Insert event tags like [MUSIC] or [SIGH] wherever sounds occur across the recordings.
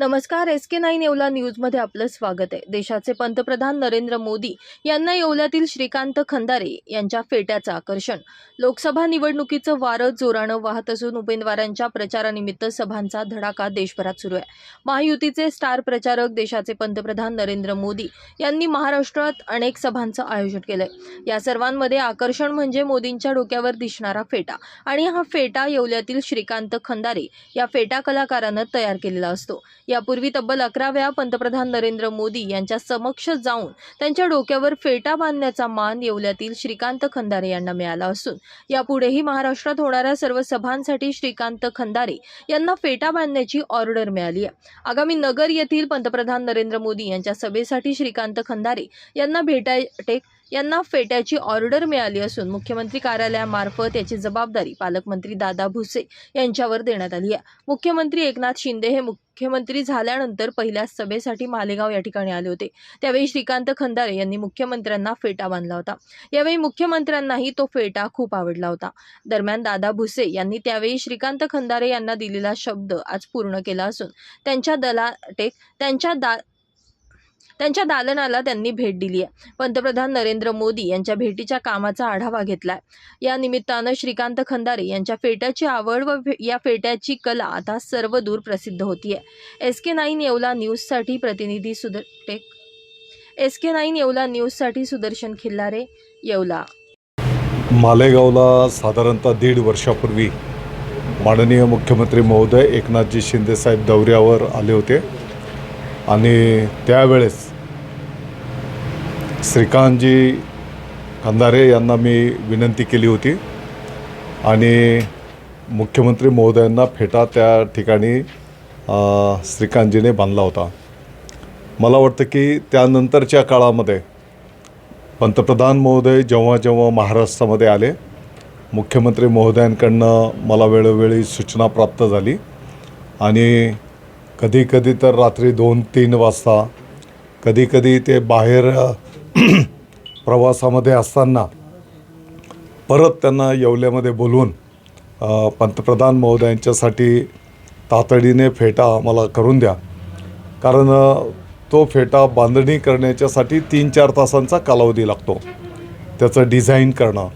नमस्कार S K nine Yeola न्यूजमध्ये आपलं स्वागत आहे. देशाचे पंतप्रधान नरेंद्र मोदी यांना येवल्यातील श्रीकांत खंदारे यांच्या फेट्याचं आकर्षण. लोकसभा निवडणुकीचं वारं जोरानं वाहत असून उमेदवारांच्या प्रचारानिमित्त सभांचा धडाका देशभरात सुरू आहे. महायुतीचे स्टार प्रचारक देशाचे पंतप्रधान नरेंद्र मोदी यांनी महाराष्ट्रात अनेक सभांचं आयोजन केलंय. या सर्वांमध्ये आकर्षण म्हणजे मोदींच्या डोक्यावर दिसणारा फेटा आणि हा फेटा येवल्यातील श्रीकांत खंदारे या फेटा कलाकारानं तयार केलेला असतो. यापूर्वी तब्बल अकरा वेळा पंतप्रधान नरेंद्र मोदी यांच्या समक्ष जाऊन त्यांच्या डोक्यावर फेटा बांधण्याचा मान येवल्यातील श्रीकांत खंदारे यांना मिळाला असून यापुढेही महाराष्ट्रात होणाऱ्या सर्व सभांसाठी श्रीकांत खंदारे यांना फेटा बांधण्याची ऑर्डर मिळाली आहे. आगामी नगर येथील पंतप्रधान नरेंद्र मोदी यांच्या सभेसाठी श्रीकांत खंदारे यांना भेटाटेक यांना फेट्याची ऑर्डर मिळाली असून मुख्यमंत्री कार्यालयामार्फत याची जबाबदारी पालकमंत्री दादा भुसे यांच्यावर देण्यात आली आहे. मुख्यमंत्री एकनाथ शिंदे हे मुख्यमंत्री झाल्यानंतर पहिल्या सभेसाठी मालेगाव या ठिकाणी आले होते. त्यावेळी श्रीकांत खंदारे यांनी मुख्यमंत्र्यांना फेटा बांधला होता. यावेळी मुख्यमंत्र्यांनाही तो फेटा खूप आवडला होता. दरम्यान दादा भुसे यांनी त्यावेळी श्रीकांत खंदारे यांना दिलेला शब्द आज पूर्ण केला असून त्यांच्या दलाटेक त्यांच्या दा त्यांच्या दालनाला त्यांनी भेट दिली आहे. पंतप्रधान नरेंद्र मोदी यांच्या भेटीच्या कामाचा आढावा घेतलाय. या निमित्तानं श्रीकांत खंदारे यांच्या फेट्याची आवड व फे- या फेट्याची कला आता सर्वदूर प्रसिद्ध होती आहे एस के नाईन येवला न्यूजसाठी प्रतिनिधी सुदर टेक एस के नाईन येवला न्यूजसाठी सुदर्शन खिल्लारे येवला. मालेगावला साधारणतः दीड वर्षापूर्वी माननीय मुख्यमंत्री महोदय एकनाथजी शिंदेसाहेब दौऱ्यावर आले होते. आणि त्यावेळेस श्रीकांतजी खंदारे यांना मी विनंती केली होती. आणि मुख्यमंत्री महोदयांना फेटा त्या ठिकाणी श्रीकांतजीने बांधला होता. मला वाटतं की त्यानंतरच्या काळामध्ये पंतप्रधान महोदय जेव्हा जेव्हा महाराष्ट्रामध्ये आले मुख्यमंत्री महोदयांकडनं मला वेळोवेळी सूचना प्राप्त झाली. आणि कधीकधी तर रात्री दोन तीन वाजता कधीकधी ते बाहेर [CLEARS THROAT] प्रवासामध्ये असताना परत त्यांना येवल्यामध्ये बोलवून पंतप्रधान महोदयांच्यासाठी तातडीने फेटा मला करून द्या. कारण तो फेटा बांधणी करण्याच्यासाठी तीन चार तासांचा कालावधी लागतो. त्याचं डिझाईन करणं.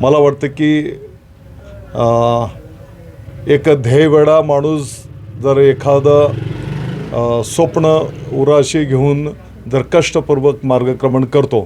मला वाटतं की एक ध्येयवेळा माणूस जर एखादं स्वप्न उराशी घेऊन जर कष्टपूर्वक मार्गक्रमण करतो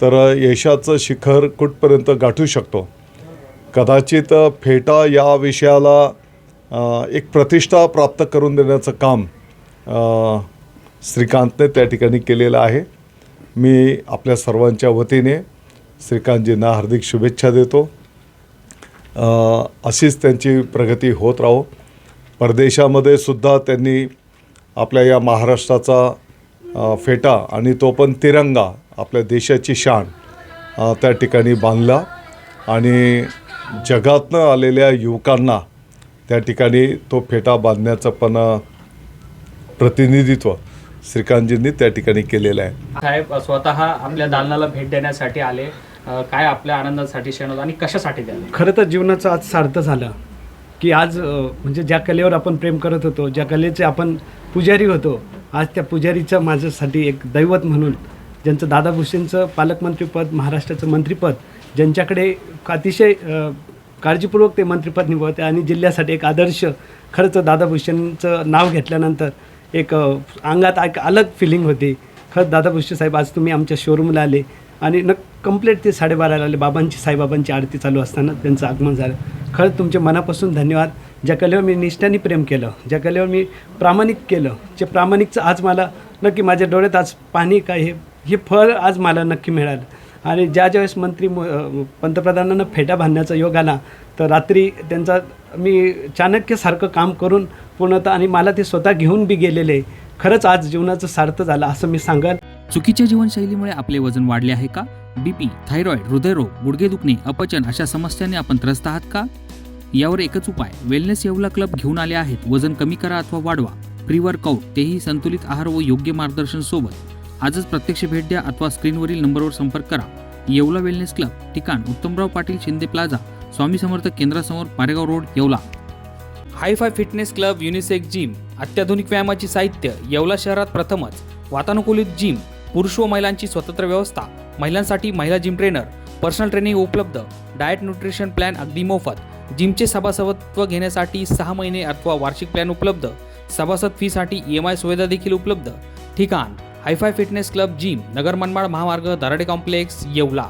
तर यशाचं शिखर कुठपर्यंत गाठू शकतो? कदाचित फेटा या विषयाला एक प्रतिष्ठा प्राप्त करून देण्याचं काम श्रीकांतने त्या ठिकाणी केलेलं आहे. मी आपल्या सर्वांच्या वतीने श्रीकांतजींना हार्दिक शुभेच्छा देतो. अशीच त्यांची प्रगती होत राहो. परदेशामध्ये सुद्धा त्यांनी आपल्या या महाराष्ट्राचा फेटा आणि तो पण तिरंगा आपल्या देशाची शान अ, त्या ठिकाणी बांधला. आणि जगातनं आलेल्या युवकांना त्या ठिकाणी तो फेटा बांधण्याचं पण प्रतिनिधित्व श्रीकांतजींनी त्या ठिकाणी केलेलं आहे. साहेब स्वतः आपल्या दालनाला भेट देण्यासाठी आले. काय आपल्या आनंदासाठी क्षण होता आणि कशासाठी द्याले खरं तर जीवनाचं आज सार्थ झालं. की आज म्हणजे ज्या कलेवर आपण प्रेम करत होतो ज्या कलेचे आपण पुजारी होतो आज त्या पुजारीचं माझ्यासाठी एक दैवत म्हणून ज्यांचं दादा भुसेंचं पालकमंत्रीपद महाराष्ट्राचं मंत्रिपद ज्यांच्याकडे अतिशय काळजीपूर्वक ते मंत्रिपद निभवते आणि जिल्ह्यासाठी एक आदर्श खरंच दादा भुसेंचं नाव घेतल्यानंतर एक अंगात एक अलग फिलिंग होती. खरंच दादा भुसे साहेब आज तुम्ही आमच्या शोरूमला आले आणि न कंप्लीट ते साडेबाराला आले. बाबांची साईबाबांची आरती चालू असताना त्यांचं आगमन झालं. खरंच तुमचे मनापासून धन्यवाद. ज्या कलेवर मी निष्ठाने प्रेम केलं ज्या कलेवर मी प्रामाणिक केलं जे प्रामाणिकचं आज मला नक्की माझ्या डोळ्यात आज पाणी काय हे हे फळ आज मला नक्की मिळालं. आणि ज्या ज्यावेळेस मंत्री पंतप्रधानांना फेटा बांधण्याचा योग आला तर रात्री त्यांचा मी चाणक्यसारखं काम करून पूर्णतः आणि मला ते स्वतः घेऊन बी गेलेले. खरंच आज जीवनाचं सार्थ झालं असं मी सांगाल चुकीच्या जीवनशैलीमुळे आपले वजन वाढले आहे का? बीपी थायरॉईड हृदयरोग गुडघे दुखणे अपचन अशा समस्यांनी आपण त्रस्त आहात का? यावर एकच उपाय वेलनेस येवला क्लब घेऊन आले आहेत. वजन कमी करा अथवा वाढवा. प्री वर्कआउट तेही संतुलित आहार व योग्य मार्गदर्शन सोबत. आजच प्रत्यक्ष भेट द्या अथवा स्क्रीनवरील नंबरवर संपर्क करा. येवला वेलनेस क्लब ठिकाण Uttamrao Patil Shinde plaza Swami Samarth केंद्रासमोर Paregaon road Yeola. Hifi fitness club unisex gym अत्याधुनिक व्यायामाची साहित्य येवला शहरात प्रथमच. वातानुकूलित जिम पुरुष व महिलांची स्वतंत्र व्यवस्था. महिलांसाठी महिला जिम ट्रेनर पर्सनल ट्रेनिंग उपलब्ध डाएट न्यूट्रिशन प्लॅन अगदी मोफत. जिमचे सभासदत्व घेण्यासाठी सहा महिने अथवा वार्षिक प्लॅन उपलब्ध. सभासद फीसाठी ई एम आय सुविधा देखील उपलब्ध. ठिकाण हायफाय फिटनेस क्लब जिम नगर मनमाड महामार्ग दराडे कॉम्प्लेक्स येवला.